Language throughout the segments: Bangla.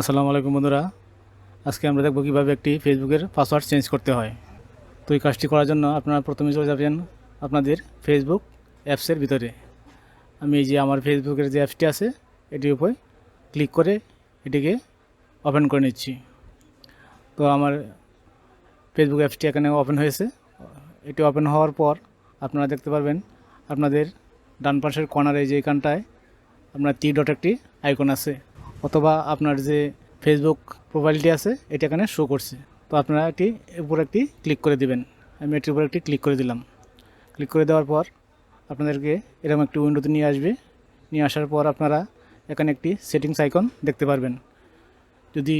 আসসালামু আলাইকুম বন্ধুরা। আজকে আমরা দেখব কীভাবে একটি ফেসবুকের পাসওয়ার্ড চেঞ্জ করতে হয়। তো এই কাজটি করার জন্য আপনারা প্রথমে চলে যাবেন আপনাদের ফেসবুক অ্যাপসের ভিতরে। আমি এই যে আমার ফেসবুকের যে অ্যাপসটি আছে, এটির উপরে ক্লিক করে এটিকে ওপেন করে নিচ্ছি। তো আমার ফেসবুক অ্যাপসটি এখানে ওপেন হয়েছে। এটি ওপেন হওয়ার পর আপনারা দেখতে পারবেন আপনাদের ডান পাশের কর্নারে যে এখানটায় আপনার টি ডট একটি আইকন আছে। অথবা আপনার যে ফেসবুক প্রোফাইলটি আছে, এটা এখানে শো করছে। তো আপনারা এটি উপর একটি ক্লিক করে দিবেন। আমি এটির উপর একটি ক্লিক করে দিলাম। ক্লিক করে দেওয়ার পর আপনাদেরকে এরকম একটি উইন্ডোতে নিয়ে আসবে। নিয়ে আসার পর আপনারা এখানে একটি সেটিংস আইকন দেখতে পারবেন। যদি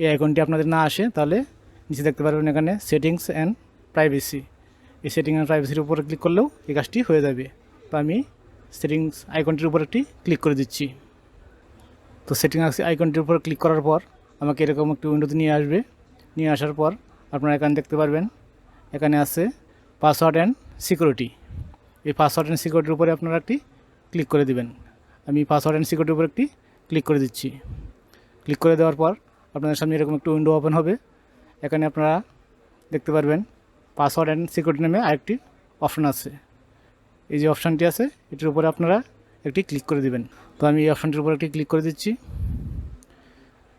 এই আইকনটি আপনাদের না আসে, তাহলে নিচে দেখতে পারবেন এখানে সেটিংস অ্যান্ড প্রাইভেসি এই সেটিং অ্যান্ড প্রাইভেসির উপরে ক্লিক করলেও এই কাজটি হয়ে যাবে। তো আমি সেটিংস আইকনটির উপর একটি ক্লিক করে দিচ্ছি। তো সেটিং আইকনটির উপর ক্লিক করার পর আমাকে এরকম একটি উইন্ডোতে নিয়ে আসবে। নিয়ে আসার পর আপনারা এখানে দেখতে পারবেন, এখানে আছে পাসওয়ার্ড অ্যান্ড সিকিউরিটি এই পাসওয়ার্ড অ্যান্ড সিকিউরিটির উপরে আপনারা একটি ক্লিক করে দিবেন। আমি পাসওয়ার্ড অ্যান্ড সিকিউরিটির উপর একটি ক্লিক করে দিচ্ছি। ক্লিক করে দেওয়ার পর আপনাদের সামনে এরকম একটি উইন্ডো ওপেন হবে। এখানে আপনারা দেখতে পারবেন পাসওয়ার্ড অ্যান্ড সিকিউরিটি নামে আরেকটি অপশন আছে। এই যে অপশানটি আছে, এটির উপরে আপনারা একটি ক্লিক করে দিবেন। তো আমি এই অপশানটির উপর একটি ক্লিক করে দিচ্ছি।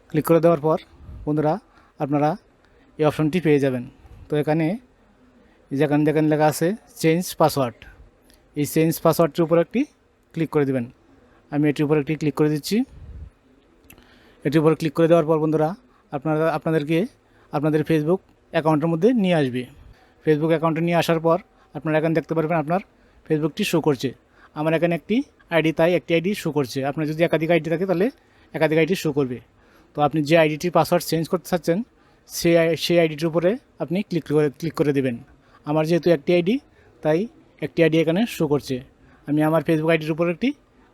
ক্লিক করে দেওয়ার পর, বন্ধুরা, আপনারা এই অপশানটি পেয়ে যাবেন। তো এখানে যেখানে যেখানে লেখা আছে চেঞ্জ পাসওয়ার্ড এই চেঞ্জ পাসওয়ার্ডটির উপর একটি ক্লিক করে দেবেন। আমি এটির উপর একটি ক্লিক করে দিচ্ছি। এটির উপর ক্লিক করে দেওয়ার পর, বন্ধুরা, আপনারা, আপনাদেরকে আপনাদের ফেসবুক অ্যাকাউন্টের মধ্যে নিয়ে আসবে। ফেসবুক অ্যাকাউন্টে নিয়ে আসার পর, আপনারা এখানে দেখতে পারবেন আপনার ফেসবুকটি শো করছে। আমার এখানে একটি আইডি তাই একটি আইডি শো করছে। আপনার যদি একাধিক আইডি থাকে তাহলে একাধিক আইডি শো করবে। তো আপনি যে আইডিটির পাসওয়ার্ড চেঞ্জ করতে চাচ্ছেন সেই সেই আইডিটির উপরে আপনি ক্লিক করে ক্লিক করে দেবেন। আমার যেহেতু একটি আইডি, তাই একটি আইডি এখানে শো করছে। আমি আমার ফেসবুক আইডির উপর একটি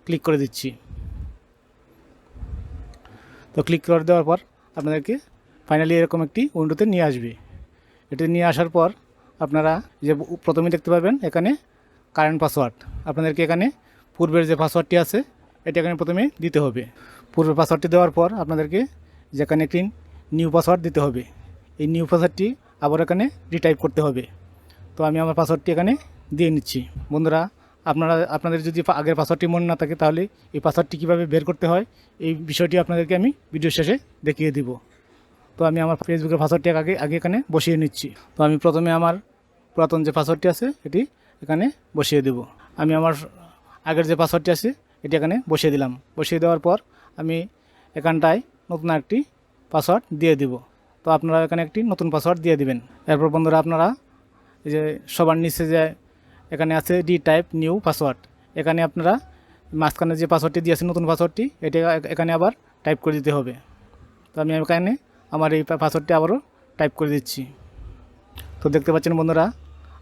ক্লিক করে দিচ্ছি। তো ক্লিক করে দেওয়ার পর আপনাদেরকে ফাইনালি এরকম একটি উইন্ডোতে নিয়ে আসবে। এটি নিয়ে আসার পর আপনারা যে প্রথমে দেখতে পারবেন এখানে কারেন্ট পাসওয়ার্ড আপনাদেরকে এখানে পূর্বের যে পাসওয়ার্ডটি আছে, এটা এখানে প্রথমে দিতে হবে। পূর্বের পাসওয়ার্ডটি দেওয়ার পর আপনাদেরকে যেখানে একটি নিউ পাসওয়ার্ড দিতে হবে, এই নিউ পাসওয়ার্ডটি আবার এখানে রিটাইপ করতে হবে। তো আমি আমার পাসওয়ার্ডটি এখানে দিয়ে নিচ্ছি। বন্ধুরা, আপনারা, আপনাদের যদি আগের পাসওয়ার্ডটি মনে না থাকে, তাহলে এই পাসওয়ার্ডটি কীভাবে বের করতে হয়, এই বিষয়টি আপনাদেরকে আমি ভিডিও শেষে দেখিয়ে দিব। তো আমি আমার ফেসবুকের পাসওয়ার্ডটি আগে আগে এখানে বসিয়ে নিচ্ছি। তো আমি প্রথমে আমার পুরাতন যে পাসওয়ার্ডটি আছে, এটি এখানে বসিয়ে দেব। আমি আমার আগের যে পাসওয়ার্ডটি আছে, এটি এখানে বসিয়ে দিলাম। বসিয়ে দেওয়ার পর আমি এখানটায় নতুন একটি পাসওয়ার্ড দিয়ে দিব। তো আপনারা এখানে একটি নতুন পাসওয়ার্ড দিয়ে দিবেন। এরপর বন্ধুরা আপনারা এই যে সবার নিচে যে এখানে আছে ডি টাইপ নিউ পাসওয়ার্ড এখানে আপনারা মাঝখানে যে পাসওয়ার্ডটি দিয়েছেন নতুন পাসওয়ার্ডটি এটা এখানে আবার টাইপ করে দিতে হবে। তো আমি এখানে আমার এই পাসওয়ার্ডটি আবারও টাইপ করে দিচ্ছি। তো দেখতে পাচ্ছেন বন্ধুরা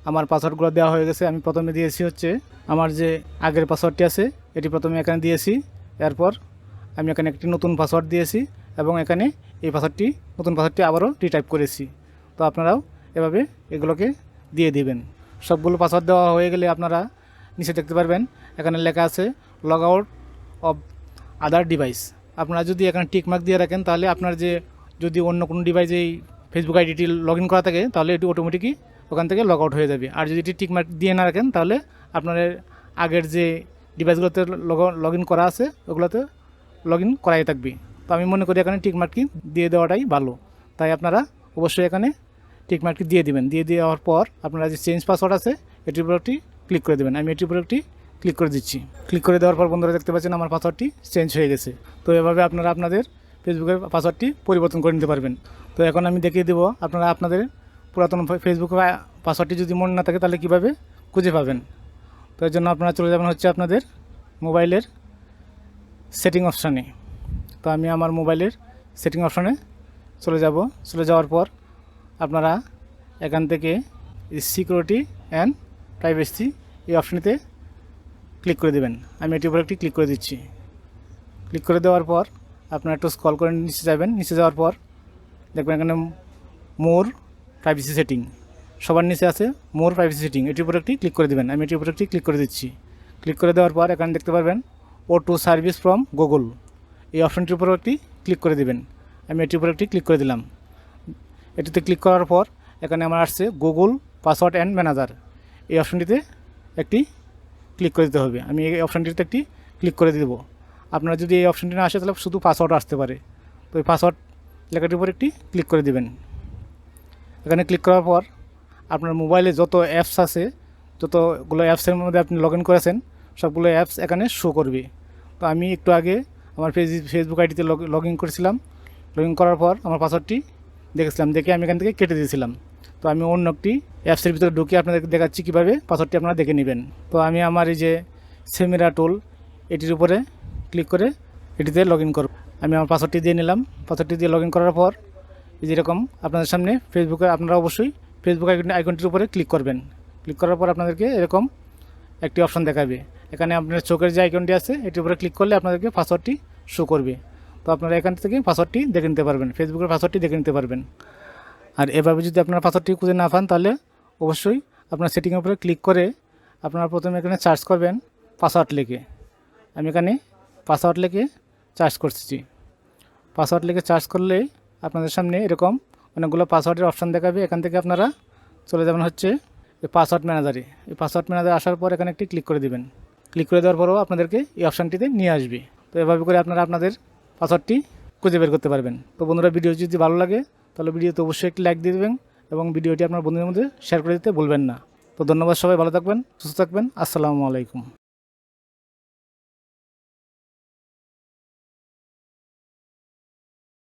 আমার পাসওয়ার্ডগুলো দেওয়া হয়ে গেছে। আমি প্রথমে দিয়েছি হচ্ছে আমার যে আগের পাসওয়ার্ডটি আছে, এটি প্রথমে এখানে দিয়েছি। এরপর আমি এখানে একটি নতুন পাসওয়ার্ড দিয়েছি এবং এখানে এই পাসওয়ার্ডটি, নতুন পাসওয়ার্ডটি আবারও রিটাইপ করেছি। তো আপনারাও এভাবে এগুলোকে দিয়ে দিবেন। সবগুলো পাসওয়ার্ড দেওয়া হয়ে গেলে আপনারা নিচে দেখতে পারবেন, এখানে লেখা আছে log out of other device আপনারা যদি এখানে টিকমার্ক দিয়ে রাখেন, তাহলে আপনার যে যদি অন্য কোনো ডিভাইসে এই ফেসবুক আইডিটি লগ ইন করা থাকে, তাহলে এটি অটোমেটিকই ওখান থেকে লগ আউট হয়ে যাবে। আর যদি এটি টিক মার্ক দিয়ে না রাখেন, তাহলে আপনার আগের যে ডিভাইসগুলোতে লগ লগ ইন করা আছে, ওগুলোতে লগ ইন করাই থাকবে। তো আমি মনে করি এখানে টিক মার্কটি দিয়ে দেওয়াটাই ভালো। তাই আপনারা অবশ্যই এখানে টিক মার্কটি দিয়ে দিবেন। দিয়ে দেওয়ার পর আপনারা যে চেঞ্জ পাসওয়ার্ড আছে এটির উপর একটি ক্লিক করে দেবেন। আমি এটির উপর একটি ক্লিক করে দিচ্ছি। ক্লিক করে দেওয়ার পর বন্ধুরা দেখতে পাচ্ছেন আমার পাসওয়ার্ডটি চেঞ্জ হয়ে গেছে। তো এভাবে আপনারা আপনাদের ফেসবুকের পাসওয়ার্ডটি পরিবর্তন করে নিতে পারবেন। তো এখন আমি দেখিয়ে দেবো আপনারা আপনাদের পুরাতন ফেসবুক পাসওয়ার্ডটি যদি মনে না থাকে, তাহলে কীভাবে? খুঁজে পাবেন। তো এর জন্য আপনারা চলে যাবেন হচ্ছে আপনাদের মোবাইলের সেটিং অপশানে তো আমি আমার মোবাইলের সেটিং অপশানে চলে যাব। চলে যাওয়ার পর আপনারা এখান থেকে সিকিউরিটি অ্যান্ড প্রাইভেসি এই অপশানেতে ক্লিক করে দেবেন। আমি এটির উপর একটি ক্লিক করে দিচ্ছি। ক্লিক করে দেওয়ার পর আপনারা একটু স্কল করে নিচে যাবেন। নিচে যাওয়ার পর দেখবেন এখানে মোর প্রাইভেসি সেটিং সবার নিচে আছে মোর প্রাইভেসি সেটিং এটির উপর একটি ক্লিক করে দেবেন। আমি এটির উপর একটি ক্লিক করে দিচ্ছি। ক্লিক করে দেওয়ার পর এখানে দেখতে পারবেন ও টু সার্ভিস ফ্রম গুগল এই অপশনটির উপর একটি ক্লিক করে দেবেন। আমি এটির উপর একটি ক্লিক করে দিলাম। এটিতে ক্লিক করার পর এখানে আমার আসছে গুগল পাসওয়ার্ড অ্যান্ড ম্যানেজার এই অপশনটিতে একটি ক্লিক করে দিতে হবে। আমি এই অপশনটিতে একটি ক্লিক করে দেবো। আপনারা যদি এই অপশনটি না আসে তাহলে শুধু পাসওয়ার্ড আসতে পারে। তো এই পাসওয়ার্ড লেখাটির উপর একটি ক্লিক করে দিবেন। এখানে ক্লিক করার পর আপনার মোবাইলে যত অ্যাপস আছে, যতগুলো অ্যাপসের মধ্যে আপনি লগ ইন করেছেন, সবগুলো অ্যাপস এখানে শো করবে। তো আমি একটু আগে আমার ফেস ফেসবুক আইডিতে লগ ইন করেছিলাম। লগ ইন করার পর আমার পাসওয়ার্ডটি দেখেছিলাম, দেখে আমি এখান থেকে কেটে দিয়েছিলাম। তো আমি অন্য একটি অ্যাপসের ভিতরে ঢুকে আপনাদেরকে দেখাচ্ছি কীভাবে পাসওয়ার্ডটি আপনারা দেখে নেবেন। তো আমি আমার এই যে সেমিরা টোল এটির উপরে ক্লিক করে এটিতে লগ ইন করব। আমি আমার পাসওয়ার্ডটি দিয়ে নিলাম। পাসওয়ার্ডটি দিয়ে লগ ইন করার পর যেরকম আপনাদের সামনে ফেসবুকে আপনারা অবশ্যই ফেসবুক আইকন আইকনটির উপরে ক্লিক করবেন। ক্লিক করার পর আপনাদেরকে এরকম একটি অপশন দেখাবে। এখানে আপনার চোখের যে আইকনটি আছে, এটির উপরে ক্লিক করলে আপনাদেরকে পাসওয়ার্ডটি শো করবে। তো আপনারা এখান থেকে পাসওয়ার্ডটি দেখে নিতে পারবেন। ফেসবুকের পাসওয়ার্ডটি দেখে নিতে পারবেন। আর এভাবে যদি আপনারা পাসওয়ার্ডটি খুঁজে না পান, তাহলে অবশ্যই আপনার সেটিংয়ের উপরে ক্লিক করে আপনারা প্রথমে এখানে সার্চ করবেন পাসওয়ার্ড লিখে। আমি এখানে পাসওয়ার্ড লিখে চার্জ করছি। পাসওয়ার্ড লিখে চার্জ করলে আপনাদের সামনে এরকম অনেকগুলো পাসওয়ার্ডের অপশান দেখাবে। এখান থেকে আপনারা চলে যাবেন হচ্ছে এই পাসওয়ার্ড ম্যানেজারে। এই পাসওয়ার্ড ম্যানেজার আসার পর এখানে একটি ক্লিক করে দিবেন। ক্লিক করে দেওয়ার পরেও আপনাদেরকে এই অপশানটিতে নিয়ে আসবে। তো এভাবে করে আপনারা আপনাদের পাসওয়ার্ডটি খুঁজে বের করতে পারবেন। তো বন্ধুরা, ভিডিও যদি ভালো লাগে, তাহলে ভিডিওতে অবশ্যই একটি লাইক দিয়ে দেবেন এবং ভিডিওটি আপনার বন্ধুদের মধ্যে শেয়ার করে দিতে বলবেন না। তো ধন্যবাদ সবাই, ভালো থাকবেন, সুস্থ থাকবেন। আসসালামু আলাইকুম।